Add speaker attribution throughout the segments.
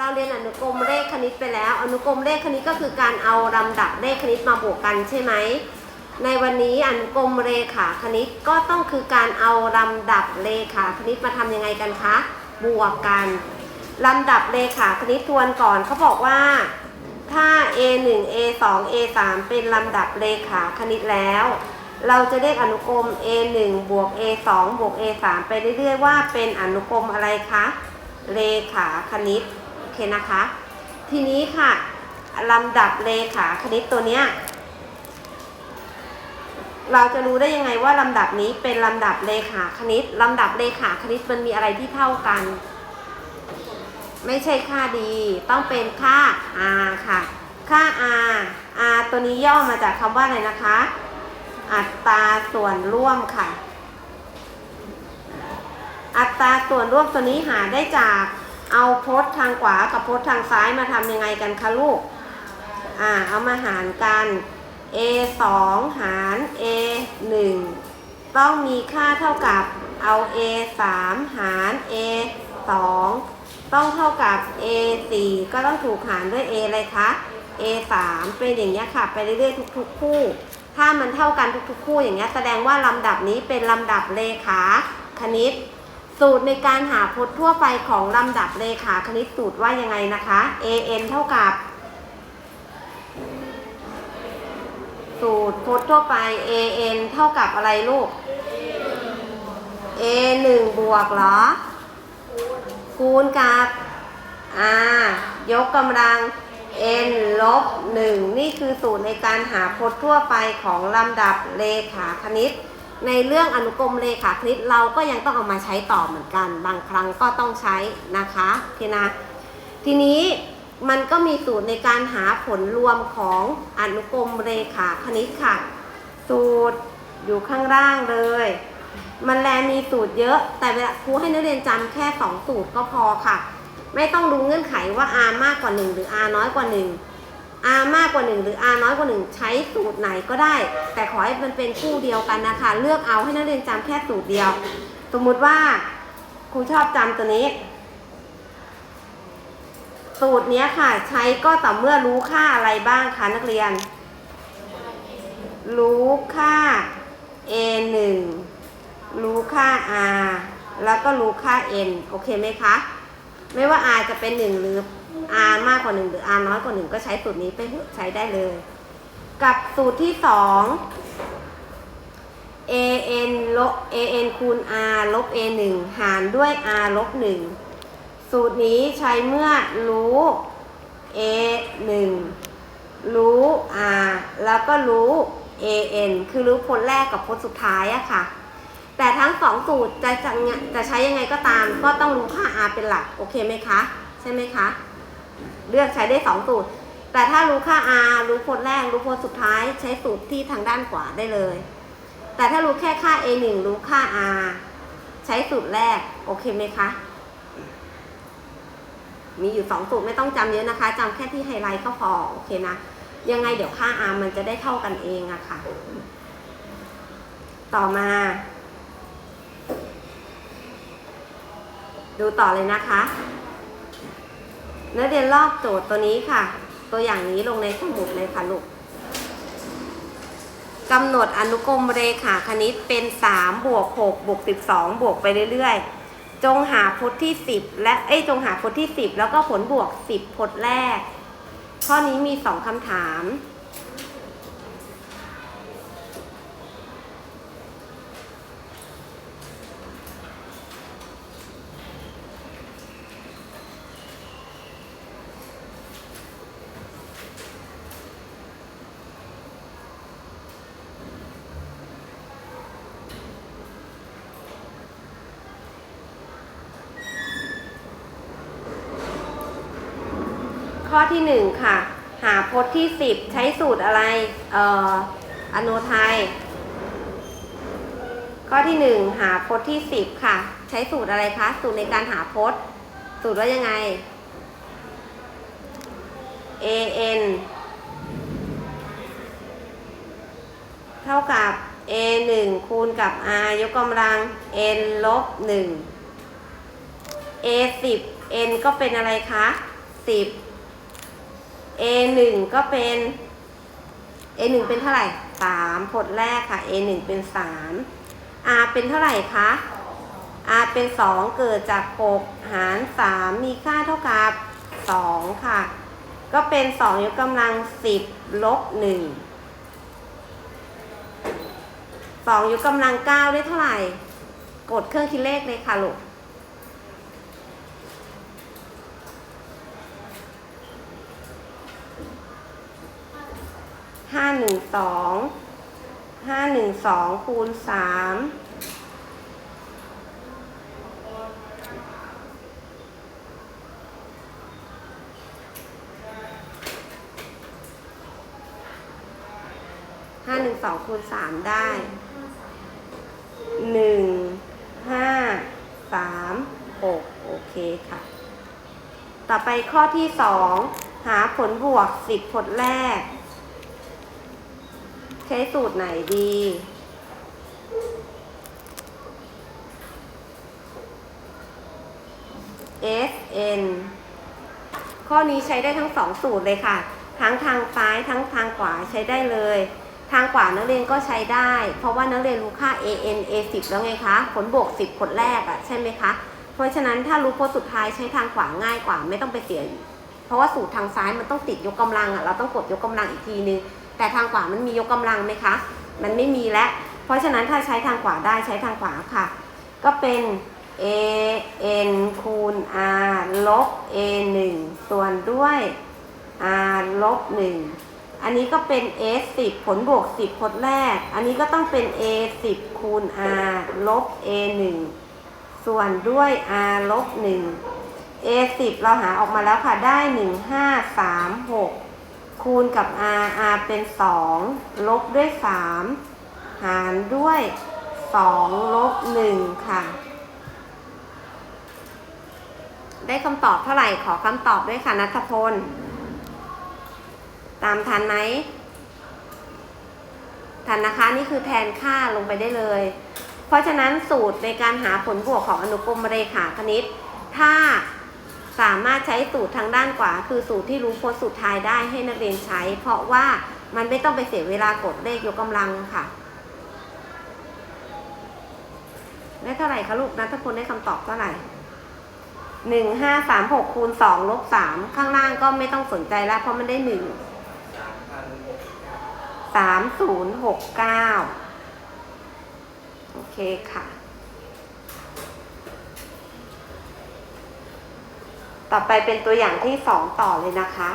Speaker 1: เราเรียนอนุกรมเลขคณิตไปแล้ว อนุกรมเลขคณิตก็คือการเอาลำดับเลขคณิตมาบวกกันใช่ไหม ในวันนี้อนุกรมเลขาคณิตก็ต้องคือการเอาลำดับเลขาคณิตมาทำยังไงกันคะ บวกกันลำดับเลขาคณิตทวนก่อนเขาบอกว่าถ้า A1 A2 A3 เป็นลำดับเลขาคณิตแล้ว เราจะเรียกอนุกรม A1 บวก A2 บวก A3 ไปเรื่อยๆว่าเป็นอนุกรมอะไรคะเลขาคณิต เคนะคะ ทีนี้ค่ะลำดับเลขาคณิตตัวเนี้ยเราจะรู้ได้ยังไงว่าลำดับนี้เป็นลำดับเลขาคณิตลำดับเลขาคณิตมันมีอะไรที่เท่ากัน ไม่ใช่ค่าดีต้องเป็นค่า r ค่ะ ค่า r r ตัวนี้ย่อมาจากคำว่าอะไรนะคะ อัตราส่วนร่วมค่ะ อัตราส่วนร่วมตัวนี้หาได้จาก เอาโพสทางขวากับโพสทางซ้ายมาทำยังไงกันคะลูก อ่า เอามาหารกัน a 2หาร a 1ต้องมีค่าเท่ากับเอา a 3หาร a 2ต้องเท่ากับ a 4ก็ต้องถูกหารด้วย a อะไรคะ a 3เป็นอย่างนี้ยค่ะ ไปเรื่อยๆทุกๆคู่ ถ้ามันเท่ากันทุกๆคู่อย่างเงี้ยแสดงว่าลำดับนี้เป็นลำดับเลขาคณิต สูตรในการหาพจน์ทั่วไปของลำดับเลขาคณิตสูตรว่ายังไงนะคะ a n เท่ากับ สูตรพจน์ทั่วไป a n เท่ากับอะไรลูก a 1บวกเหรอ คูณกับ r ยกกำลัง n ลบ1นี่คือสูตรในการหาพจน์ทั่วไปของลำดับเลขาคณิต ในเรื่องอนุกรมเลขาคณิตเราก็ยังต้องเอามาใช้ต่อเหมือนกัน บางครั้งก็ต้องใช้นะคะทีนะทีนี้มันก็มีสูตรในการหาผลรวมของอนุกรมเลขาคณิตค่ะ สูตรอยู่ข้างล่างเลย มันแลมีสูตรเยอะ แต่เวลาครูให้นักเรียนจำแค่ 2 สูตรก็พอค่ะ ไม่ต้องดูเงื่อนไขว่า r มากกว่า 1 หรือ r น้อยกว่า 1 r มากกว่า 1 หรือ r น้อยกว่า 1 ใช้สูตรไหนก็ได้ แต่ขอให้มันเป็นคู่เดียวกันนะคะ เลือกเอาให้นักเรียนจำแค่สูตรเดียว สมมุติว่าครูชอบจำตัวนี้ สูตรนี้ค่ะ ใช้ก็ต่อเมื่อรู้ค่าอะไรบ้างคะนักเรียน รู้ค่า a 1รู้ค่า r แล้วก็รู้ค่า n โอเคไหมคะ ไม่ว่า r จะเป็น 1 หรือ r มากกว่า 1 หรือ r น้อยกว่า 1 ก็ใช้สูตรนี้ไปใช้ได้เลย กับสูตรที่ 2 an ลบ an คูณ r ลบ a 1 หารด้วย r ลบ 1 สูตรนี้ใช้เมื่อรู้ a 1 รู้ r แล้วก็รู้ an คือรู้ผลแรกกับผลสุดท้ายอะค่ะ แต่ทั้งสองสูตรจะจะจะใช้ยังไงก็ตาม ก็ต้องรู้ค่า r เป็นหลัก โอเคไหมคะ ใช่ไหมคะ เลือกใช้ได้สองสูตร แต่ถ้ารู้ค่า r รู้ผลแรก รู้ผลสุดท้าย ใช้สูตรที่ทางด้านขวาได้เลย แต่ถ้ารู้แค่ค่า a 1รู้ค่า r ใช้สูตรแรก โอเคไหมคะ มีอยู่สองสูตรไม่ต้องจำเยอะนะคะจำแค่ที่ไฮไลท์ก็พอ โอเคนะ ยังไงเดี๋ยวค่า r มันจะได้เท่ากันเองอะค่ะ ต่อมา ดูต่อเลยนะคะ นักเรียนลอกโจทย์ตัวนี้ค่ะ ตัวอย่างนี้ลงในสมุดเลยค่ะลูกกำหนดอนุกรมเรขาคณิตเป็น3บวก6บวก12 บวกไปเรื่อยๆ จงหาพจน์ที่ 10 และเอ้ยจงหาพจน์ที่ 10 แล้วก็ผลบวก 10 พจน์แรก ข้อนี้มี 2คำถาม ข้อที่หนึ่งค่ะ หาพจน์ ที่สิบใช้สูตรอะไร เอ่ออโนไทย ข้อที่หนึ่งหาพจน์ที่สิบค่ะ ใช้สูตรอะไรคะ สูตรในการหาพจน์ สูตรว่ายังไง a n เท่ากับ a 1คูณกับ r ยกกำลัง n ลบ1 a 10 n ก็เป็นอะไรคะสิบ a หนึ่งก็เป็น a หนึ่งเป็นเท่าไหร่สามผลแรกค่ะ a หนึ่งเป็นสาม r เป็นเท่าไหร่คะ r เป็นสองเกิดจากหกหารสามมีค่าเท่ากับสองค่ะ ก็เป็นสองยกกำลังสิบลบหนึ่งสองยกกำลังเก้าได้เท่าไหร่ กดเครื่องคิดเลขเลยค่ะลูก ห้าหนึ่งสองห้าหนึ่งสองคูณสามห้าหนึ่งสองคูณสามได้หนึ่งห้าสามหกโอเคค่ะ ต่อไปข้อที่สองหาผลบวกสิบผลแรก ใช้สูตรไหนดี S N ข้อนี้ใช้ได้ทั้งสองสูตรเลยค่ะ ทั้งทางซ้ายทั้งทางขวาใช้ได้เลย ทางขวานักเรียนก็ใช้ได้ เพราะว่านักเรียนรู้ค่า A N A 10แล้วไงคะ ผลบวก 10 ผลแรกอะใช่ไหมคะ เพราะฉะนั้นถ้ารู้ผลสุดท้ายใช้ทางขวาง่ายกว่าไม่ต้องไปเสีย เพราะว่าสูตรทางซ้ายมันต้องติดยกกำลังอะเราต้องกดยกกำลังอีกทีนึง แต่ทางขวามันมียกกำลังไหมคะ มันไม่มีแล้วเพราะฉะนั้นถ้าใช้ทางขวาได้ใช้ทางขวาค่ะ ก็เป็น a n คูณ r ลบ a 1ส่วนด้วย r ลบ 1 อันนี้ก็เป็น s 10ผลบวก 10ผลแรก อันนี้ก็ต้องเป็น a 10คูณ r ลบ a 1ส่วนด้วย r ลบ 1 a 10เราหาออกมาแล้วค่ะ ได้ 1536 คูณกับ r r เป็น 2 ลบด้วย 3 หารด้วย 2 ลบ 1 ค่ะ ได้คำตอบเท่าไหร่ขอคำตอบด้วยค่ะนัทพล ตามทันไหมทันนะคะ นี่คือแทนค่าลงไปได้เลย เพราะฉะนั้นสูตรในการหาผลบวกของอนุกรมเรขาคณิต ถ้า สามารถใช้สูตรทางด้านขวา คือสูตรที่รู้ผลสุดท้ายได้ให้นักเรียนใช้ เพราะว่ามันไม่ต้องไปเสียเวลากดเลขยกกำลังค่ะได้เท่าไหร่คะลูกนัทพลได้คำตอบเท่าไหร่หนึ่งห้าสามหกคูณสองลบสามข้างล่างก็ไม่ต้องสนใจแล้ว เพราะมันได้หนึ่งสามศูนย์หกเก้าโอเคค่ะ ต่อไปเป็นตัวอย่างที่สองต่อเลยนะคะ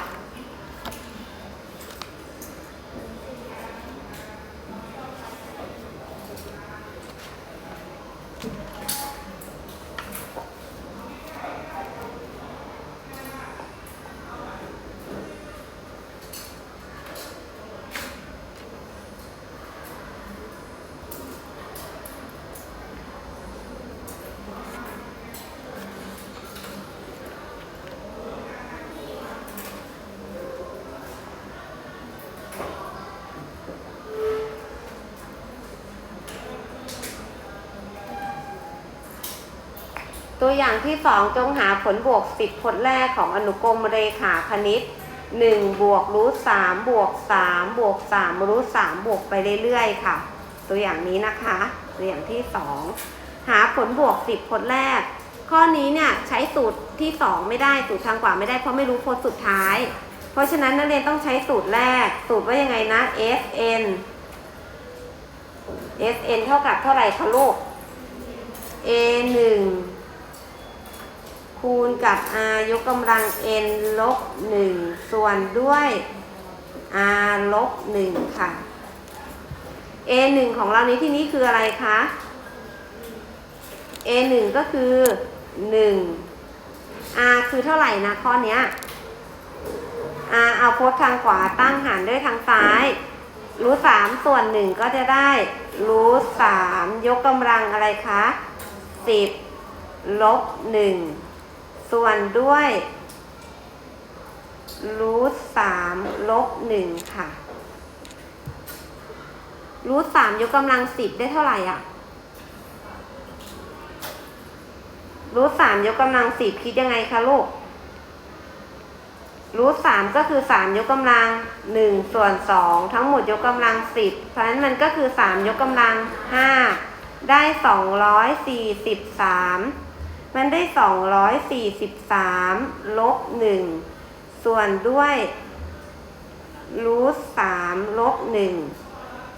Speaker 1: ตัวอย่างที่สองจงหาผลบวกสิบผลแรกของอนุกรมเรขาคณิตหนึ่งบวกรูทสามบวกสามบวกสามรูทสามบวกไปเรื่อยๆ ค่ะ ตัวอย่างนี้นะคะ ตัวอย่างที่สองหาผลบวกสิบผลแรก ข้อนี้เนี่ยใช้สูตรที่สองไม่ได้สูตรทางขวาไม่ได้เพราะไม่รู้ผลสุดท้าย เพราะฉะนั้นนักเรียนต้องใช้สูตรแรก สูตรว่ายังไงนะ Fn Fn เท่ากับเท่าไหร่คะลูก A 1 คูณกับ r ยกกำลัง n ลบ1ส่วนด้วย r ลบ1ค่ะ a 1ของเรานี้ที่นี้คืออะไรคะ a 1ก็คือ 1 r คือเท่าไหร่นะข้อนี้ r เอาโพสทางขวาตั้งหารด้วยทางซ้าย รูทสามส่วนหนึ่งก็จะได้รูทสามยกกำลังอะไรคะสิบลบหนึ่ง ส่วนด้วยรูทสามลบหนึ่งค่ะรูทสามยกกำลังสิบได้เท่าไหร่อะรูทสามยกกำลังสิบคิดยังไงคะลูกรูทสามก็คือสามยกกำลังหนึ่งส่วนสองทั้งหมดยกกำลังสิบเพราะฉะนั้นมันก็คือสามยกกำลังห้าได้สองร้อยสี่สิบสาม มันได้สองร้อยสี่สิบสามลบหนึ่งส่วนด้วยรูทสามลบหนึ่ง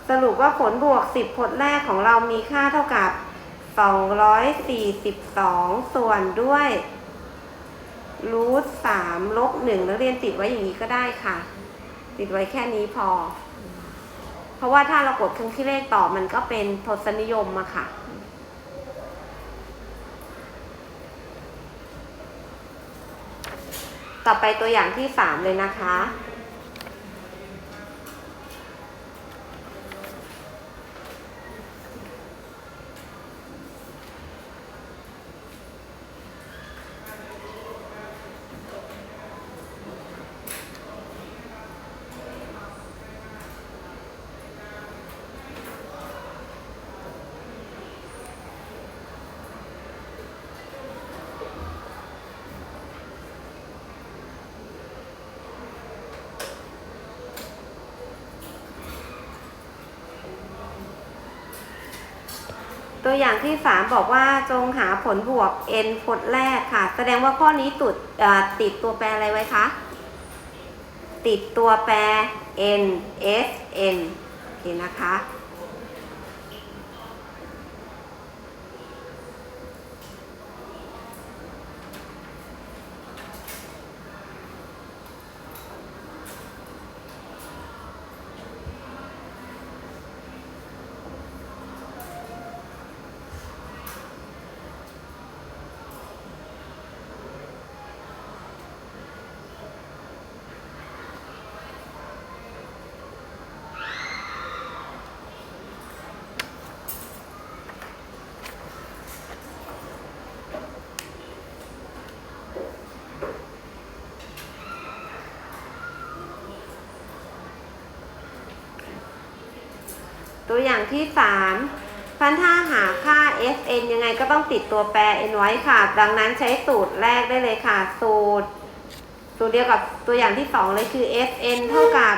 Speaker 1: สรุปว่าผลบวกสิบผลแรกของเรามีค่าเท่ากับสองร้อยสี่สิบสองส่วนด้วยรูทสามลบหนึ่งนักเรียนติดไว้อย่างนี้ก็ได้ค่ะ ติดไว้แค่นี้พอ เพราะว่าถ้าเรากดเครื่องคิดเลขต่อมันก็เป็นทศนิยมอะค่ะ ต่อไปตัวอย่างที่สามเลยนะคะ ตัวอย่างที่สามบอกว่าจงหาผลบวก n ผลแรกค่ะ แสดงว่าข้อนี้ตุดติดตัวแปรอะไรไว้คะ ติดตัวแปร n s n โอเคนะคะ ตัวอย่างที่สามพันถ้าหาค่า sn ยังไงก็ต้องติดตัวแปร n ไว้ค่ะ ดังนั้นใช้สูตรแรกได้เลยค่ะ สูตร สูตรเดียวกับตัวอย่างที่สองเลยคือ sn เท่ากับ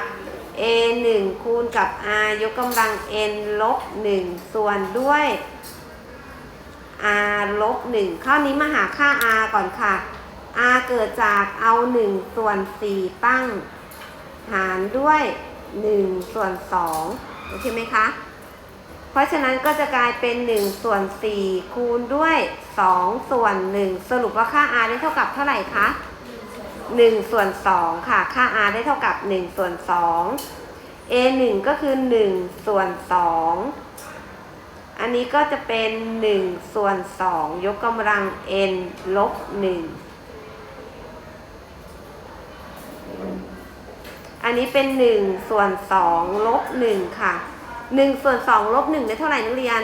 Speaker 1: a 1คูณกับ r ยกกำลัง n ลบ1ส่วนด้วย r ลบ1ข้อนี้มาหาค่า r ก่อนค่ะ r เกิดจากเอา 1 ส่วน 4 ตั้ง หารด้วย 1 ส่วน 2 โอเคไหมคะ ราะฉะนั้นก็จะกลายเป็น 1 ส่วน 4 คูณด้วย 2 ส่วน 1 สรุปว่าค่า r ได้เท่ากับเท่าไหร่คะ1ส่วน2ค่ะ ค่า r ได้เท่ากับ 1 ส่วน 2 a 1ก็คือ 1 ส่วน 2 อันนี้ก็จะเป็น 1 ส่วน 2 ยกกำลัง n ลบ 1 อันนี้เป็น 1 ส่วน 2 ลบ 1 ค่ะ หนึ่งส่วนสองลบหนึ่งได้เท่าไหร่นักเรียน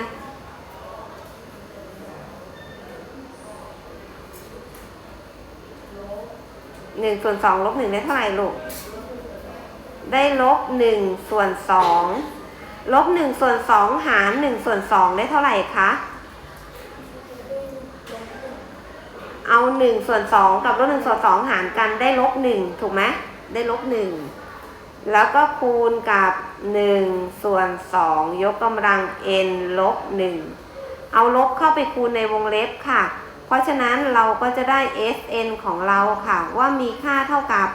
Speaker 1: หนึ่งส่วนสองลบหนึ่งได้เท่าไหร่ลูก ได้ลบหนึ่งส่วนสองลบหนึ่งส่วนสองหารหนึ่งส่วนสองได้เท่าไหร่คะ เอาหนึ่งส่วนสองกับลบหนึ่งส่วนสองหารกันได้ลบหนึ่งถูกไหม ได้ลบหนึ่ง แล้วก็คูณกับ 1 ส่วน 2 ยกกำลัง n ลบ 1 เอาลบเข้าไปคูณในวงเล็บค่ะ เพราะฉะนั้นเราก็จะได้ sn ของเราค่ะ ว่ามีค่าเท่ากับ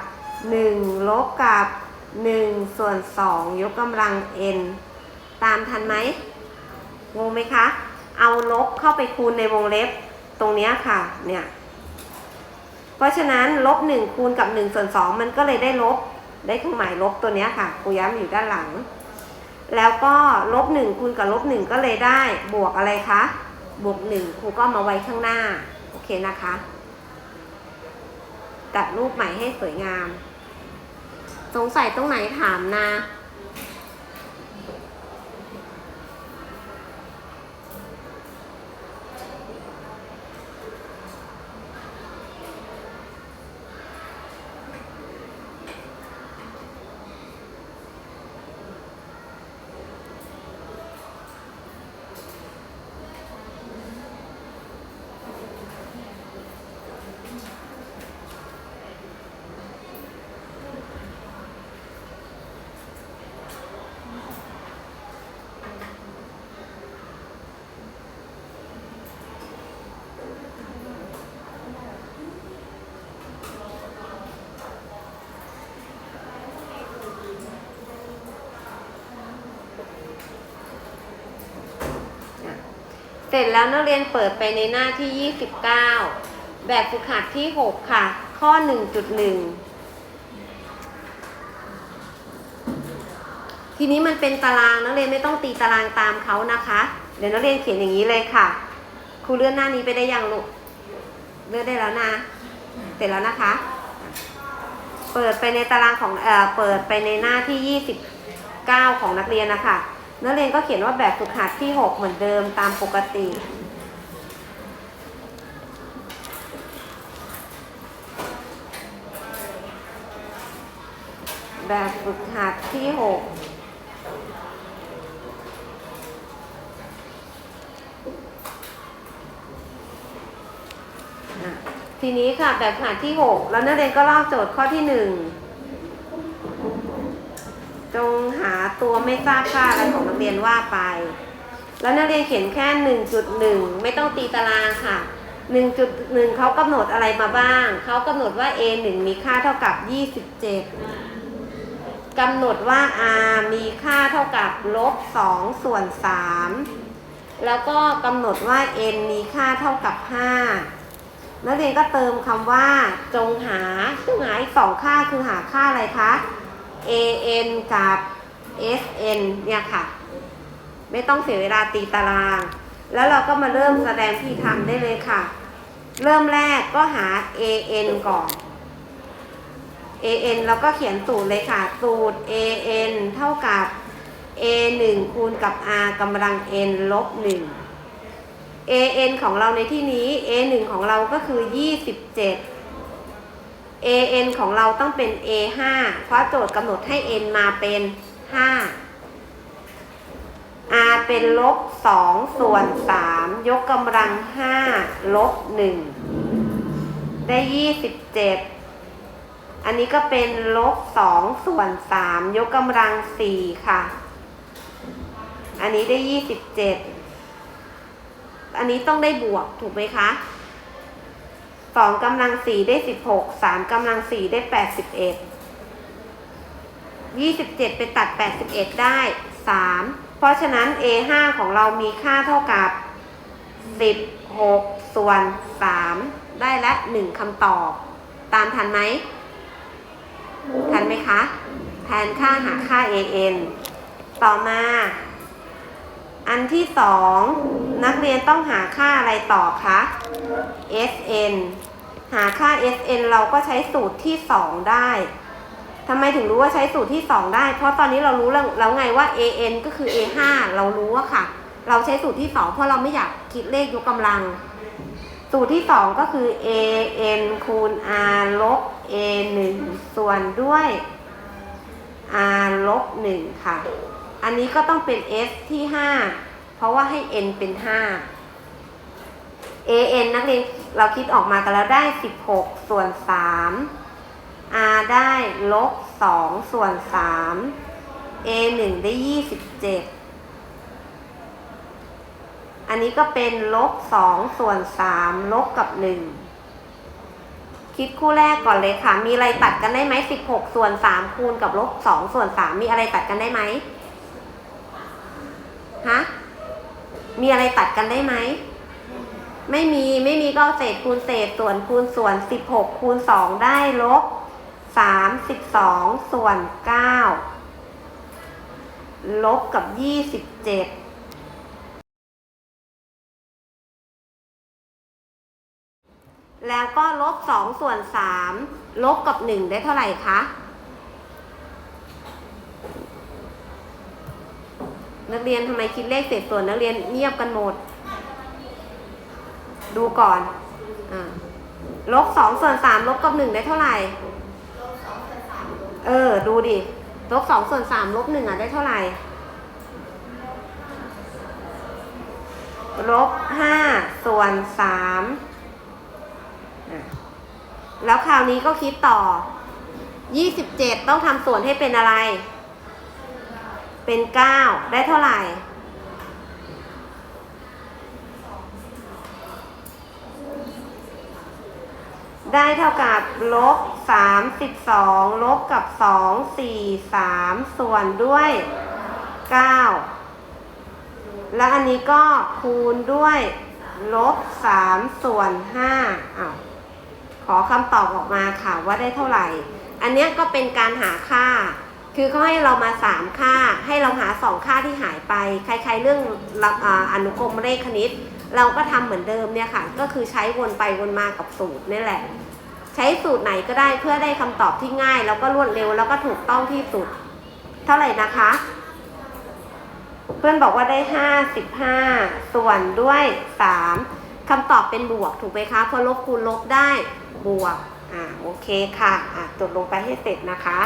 Speaker 1: 1 ลบกับ 1 ส่วน 2 ยกกำลัง n ตามทันไหมงงไหมคะ เอาลบเข้าไปคูณในวงเล็บตรงนี้ค่ะ เนี่ย เพราะฉะนั้นลบ1คูณกับ1ส่วน2มันก็เลยได้ลบ ได้เครื่องหมายลบตัวนี้ค่ะครูย้ำอยู่ด้านหลัง แล้วก็ลบหนึ่งคูณกับลบหนึ่งก็เลยได้บวกอะไรคะบวกหนึ่งครูก็มาไว้ข้างหน้าโอเคนะคะตัดรูปใหม่ให้สวยงาม สงสัยตรงไหนถามนะ เสร็จแล้วนักเรียนเปิดไปในหน้าที่ 29 แบบฝึกหัดที่ 6 ค่ะ ข้อ 1.1 ทีนี้มันเป็นตารางนักเรียนไม่ต้องตีตารางตามเขานะคะ เดี๋ยวนักเรียนเขียนอย่างนี้เลยค่ะ ครูเลื่อนหน้านี้ไปได้ยังลูก เลื่อนได้แล้วนะ เสร็จแล้วนะคะ เปิดไปในตารางของเอ่อเปิดไปในหน้าที่ 29 ของนักเรียนนะคะ นักเรียนก็เขียนว่าแบบฝึกหัดที่ 6 เหมือนเดิมตามปกติ แบบฝึกหัดที่ 6ทีนี้ค่ะแบบฝึกหัดที่ 6 แล้วนักเรียนก็ลอกโจทย์ข้อที่ 1 จงหาตัวไม่ทราบค่าอะไรของนักเรียนว่าไป แล้วนักเรียนเขียนแค่ 1.1 ไม่ต้องตีตารางค่ะ 1.1เขากำหนดอะไรมาบ้าง เขากำหนดว่า a 1มีค่าเท่ากับ 27กำหนดว่า r มีค่าเท่ากับลบ2ส่วน 3 แล้วก็กำหนดว่า n มีค่าเท่ากับ 5 นักเรียนก็เติมคำว่า จงหาซึ่งหาอีกสองค่าคือหาค่าอะไรคะ an กับ sn เนี่ยค่ะ ไม่ต้องเสียเวลาตีตาราง แล้วเราก็มาเริ่มแสดงที่ทำได้เลยค่ะ เริ่มแรกก็หา an ก่อน an เราก็เขียนสูตรเลยค่ะ สูตร an เท่ากับ a 1คูณกับ r กำลัง n ลบ1 an ของเราในที่นี้ a 1ของเราก็คือ 27 an ของเราต้องเป็น a 5เพราะโจทย์กำหนดให้ n มาเป็น 5 r เป็นลบ 2 ส่วน 3 ยกกำลัง 5 ลบ 1 ได้ 27 อันนี้ก็เป็นลบ 2 ส่วน 3 ยกกำลัง 4 ค่ะ อันนี้ได้ 27 อันนี้ต้องได้บวกถูกไหมคะ สองกำลังสี่ได้สิบหกสามกำลังสี่ได้แปดสิบเอ็ดยี่สิบเจ็ดไปตัดแปดสิบเอ็ดได้สามเพราะฉะนั้น a ห้าของเรามีค่าเท่ากับสิบหกส่วนสามได้และหนึ่งคำตอบ ตามทันไหมทันไหมคะ แทนค่าหาค่า an ต่อมา อันที่สองนักเรียนต้องหาค่าอะไรต่อคะ sn หาค่า sn เราก็ใช้สูตรที่ 2 ได้ทำไมถึงรู้ว่าใช้สูตรที่ 2 ได้ เพราะตอนนี้เรารู้แล้วแล้วไงว่า an ก็คือ a5 เรารู้ว่าค่ะ เราใช้สูตรที่ 2 เพราะเราไม่อยากคิดเลขยกกำลัง สูตรที่ 2 ก็คือ an คูณ r ลบ a1 ส่วนด้วย r ลบ1ค่ะ อันนี้ก็ต้องเป็น s ที่ 5 เพราะว่าให้ n เป็น 5 an นักเรียนเราคิดออกมากันแล้วได้ 16 ส่วน 3 r ได้ลบ 2 ส่วน 3 a 1 ได้ 27 อันนี้ก็เป็นลบ 2 ส่วน 3 ลบกับ 1 คิดคู่แรกก่อนเลยค่ะ มีอะไรตัดกันได้ไหม 16 ส่วน 3 คูณกับลบ 2 ส่วน 3 มีอะไรตัดกันได้ไหมฮะมีอะไรตัดกันได้ไหม ไม่มีไม่มีก็เอาเศษคูณเศษส่วนคูณส่วน 16 คูณ 2 ได้ลบ 32 ส่วน 9 ลบกับ 27แล้วก็ลบ2ส่วน3ลบกับ1ได้เท่าไหร่คะนักเรียนทำไมคิดเลขเศษส่วนนักเรียนเงียบกันหมด ดูก่อนอ่าลบสองส่วนสามลบกับหนึ่งได้เท่าไหร่ เออ ดูดิ ลบสองส่วนสามลบหนึ่งอะได้เท่าไหร่ ลบห้าส่วนสามอะแล้วคราวนี้ก็คิดต่อ ยี่สิบเจ็ดต้องทำส่วนให้เป็นอะไร เป็นเก้าได้เท่าไหร่ ได้เท่ากับลบสามสิบสองลบกับสองสี่สามส่วนด้วยเก้าแล้วอันนี้ก็คูณด้วยลบสามส่วนห้าอ้าวขอคำตอบออกมาค่ะว่าได้เท่าไหร่ อันเนี้ยก็เป็นการหาค่า คือเขาให้เรามาสามค่า ให้เราหาสองค่าที่หายไปคล้ายๆเรื่องออนุกรมเลขคณิต เราก็ทำเหมือนเดิมเนี่ยค่ะ ก็คือใช้วนไปวนมากับสูตรนี่แหละ ใช้สูตรไหนก็ได้เพื่อได้คำตอบที่ง่าย แล้วก็รวดเร็วแล้วก็ถูกต้องที่สุด เท่าไหร่นะคะ เพื่อนบอกว่าได้ห้าสิบห้าส่วนด้วยสามคำตอบเป็นบวกถูกไหมคะเพอลบคูณลบได้บวกอ่าโอเคค่ะอ่าจดลงไปให้เสร็จนะคะ